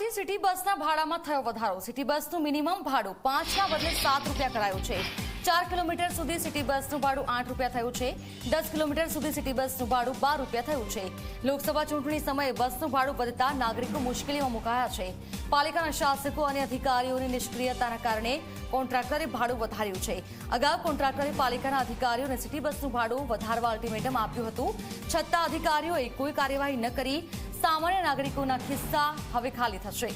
આજથી સિટી બસના ભાડામાં થયો વધારો. સિટી બસનું મિનિમમ ભાડું પાંચના બદલે સાત રૂપિયા કરાયું છે. ચાર કિલોમીટર સુધી સિટી બસનું ભાડું આઠ રૂપિયા થયું છે. દસ કિલોમીટર સુધી સિટી બસનું ભાડું બાર રૂપિયા થયું છે. લોકસભા ચૂંટણી સમયે બસનું ભાડું વધતા નાગરિકો મુશ્કેલીમાં મુકાયા છે. પાલિકાના શાસકો અને અધિકારીઓની નિષ્ક્રિયતાના કારણે કોન્ટ્રાક્ટરે ભાડું વધાર્યું છે. અગાઉ કોન્ટ્રાક્ટરે પાલિકાના અધિકારીઓને સિટી બસનું ભાડું વધારવા અલ્ટિમેટમ આપ્યું હતું. છતાં અધિકારીઓએ કોઈ કાર્યવાહી ન કરી. સામાન્ય નાગરિકોના ખિસ્સા હવે ખાલી થશે.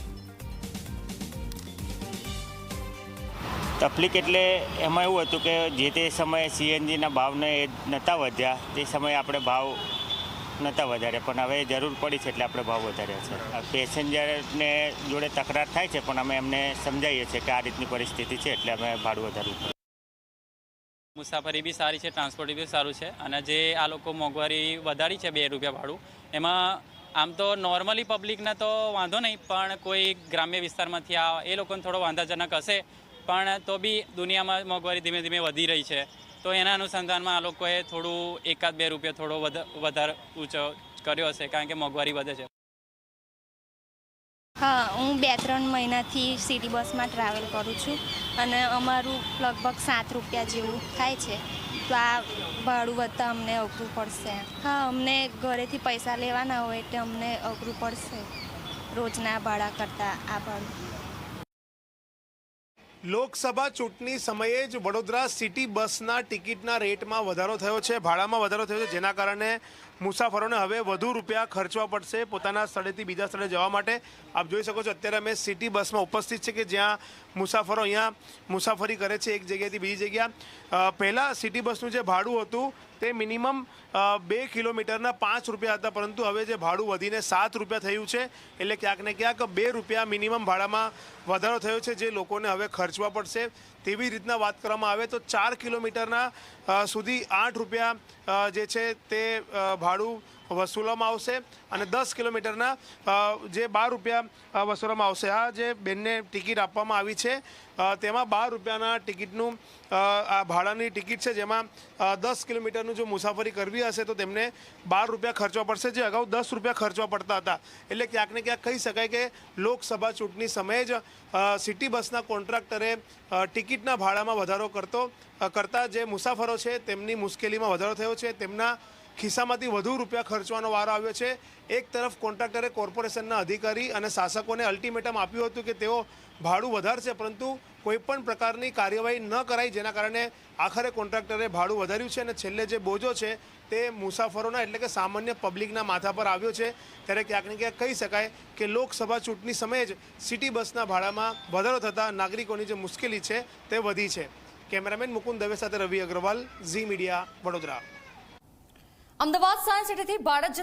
તકલીફ એટલે એમાં એવું હતું કે જે તે સમયે સીએનજીના ભાવને એ નહોતા વધ્યા તે સમયે આપણે ભાવ નહોતા વધાર્યા. પણ હવે જરૂર પડી છે એટલે આપણે ભાવ વધાર્યા છે. પેસેન્જરને જોડે તકરાર થાય છે પણ અમે એમને સમજાવીએ છીએ કે આ રીતની પરિસ્થિતિ છે એટલે અમે ભાડું વધારવું પડે. મુસાફરી બી સારી છે ટ્રાન્સપોર્ટ બી સારું છે. અને જે આ લોકો મોંઘવારી વધારી છે બે રૂપિયા ભાડું એમાં આમ તો નોર્મલી પબ્લિકને તો વાંધો નહીં, પણ કોઈ ગ્રામ્ય વિસ્તારમાંથી આ એ લોકોને થોડો વાંધાજનક હશે. પણ તો બી દુનિયામાં મોંઘવારી ધીમે ધીમે વધી રહી છે. તો એના અનુસંધાનમાં આ લોકોએ થોડું એકાદ બે રૂપિયા થોડો વધ- વધારે ઊંચો કર્યો હશે, કારણ કે મોંઘવારી વધે છે. હા, હું બે ત્રણ મહિનાથી સિટી બસમાં ટ્રાવેલ કરું છું અને અમારું લગભગ સાત રૂપિયા જેવું થાય છે. તો આ ભાડું વધતા અમને અઘરું પડશે. હા, અમને ઘરેથી પૈસા લેવાના હોય એટલે અમને અઘરું પડશે. રોજના ભાડા કરતાં આ ભાડું. લોકસભા ચૂંટણી સમયે જ વડોદરા સિટી બસના ટિકિટના રેટમાં વધારો થયો છે, ભાડામાં વધારો થયો છે, જેના કારણે મુસાફરોને હવે વધુ રૂપિયા ખર્ચવા પડશે પોતાના સ્થળેથી બીજા સ્થળે જવા માટે. આપ જોઈ શકો છો અત્યારે અમે સિટી બસમાં ઉપસ્થિત છે કે જ્યાં મુસાફરો અહીંયા મુસાફરી કરે છે એક જગ્યાએથી બીજી જગ્યા. પહેલાં સિટી બસનું જે ભાડું હતું તે મિનિમમ બે કિલોમીટરના પાંચ રૂપિયા હતા પરંતુ હવે જે ભાડું વધીને સાત રૂપિયા થયું છે એટલે ક્યાંક ને ક્યાંક બે રૂપિયા મિનિમમ ભાડામાં વધારો થયો છે જે લોકોને હવે ખર્ચવા પડશે. તેવી રીતના વાત કરવામાં આવે તો ચાર કિલોમીટરના સુધી આઠ રૂપિયા જે છે તે અ, ભાડું વસૂલવામાં આવશે અને દસ કિલોમીટરના જે બાર રૂપિયા વસૂલવામાં આવશે. આ જે બેનને ટિકિટ આપવામાં આવી છે તેમાં બાર રૂપિયાના ટિકિટનું આ ભાડાની ટિકિટ છે, જેમાં દસ કિલોમીટરનું જો મુસાફરી કરવી હશે તો તેમને બાર રૂપિયા ખર્ચવા પડશે. જે અગાઉ દસ રૂપિયા ખર્ચવા પડતા હતા. એટલે ક્યાંક ને ક્યાંક કહી શકાય કે લોકસભા ચૂંટણી સમયે જ સિટી બસના કોન્ટ્રાક્ટરે ટિકિટના ભાડામાં વધારો કરતો કરતા જે મુસાફરો છે, તેમની મુશ્કેલીમાં વધારો થયો છે. તેમના ખિસ્સામાંથી વધુ રૂપિયા ખર્ચવાનો વારો આવ્યો છે. એક તરફ કોન્ટ્રાક્ટરે કોર્પોરેશનના અધિકારી અને શાસકોને અલ્ટિમેટમ આપ્યું હતું કે તેઓ ભાડું વધારશે, પરંતુ કોઈપણ પ્રકારની કાર્યવાહી ન કરાઈ જેના કારણે આખરે કોન્ટ્રાક્ટરે ભાડું વધાર્યું છે અને છેલ્લે જે બોજો છે તે મુસાફરોના એટલે કે સામાન્ય પબ્લિકના માથા પર આવ્યો છે. ત્યારે ક્યાંક ને ક્યાંક કહી શકાય કે લોકસભા ચૂંટણી સમયે જ સિટી બસના ભાડામાં વધારો થતાં નાગરિકોની જે મુશ્કેલી છે તે વધી છે. કેમેરામેન મુકુંદ દવે સાથે Ravi Agrawal, Zee Media, Vadodara. Ahmedabad science સિટીથી બાળક